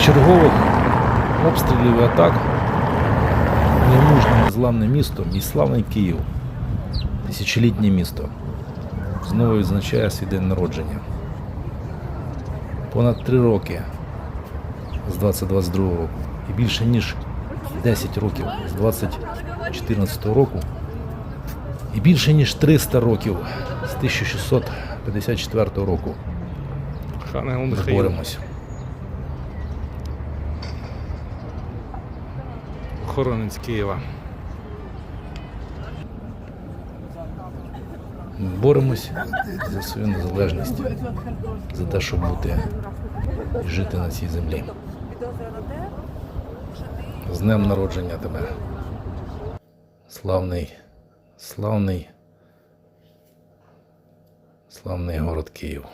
Чергових обстрілів і атак. Немужне незламне місто, мій славний Київ, тисячолітнє місто, знову відзначає свій день народження. Понад три роки з 2022 року. І більше ніж 10 років з 2014 року. І більше ніж 300 років з 1654 року. Боремось. Охоронець Києва. Ми боремось за свою незалежність, за те, щоб бути і жити на цій землі. З днем народження тебе. Славний, славний, славний город Київ.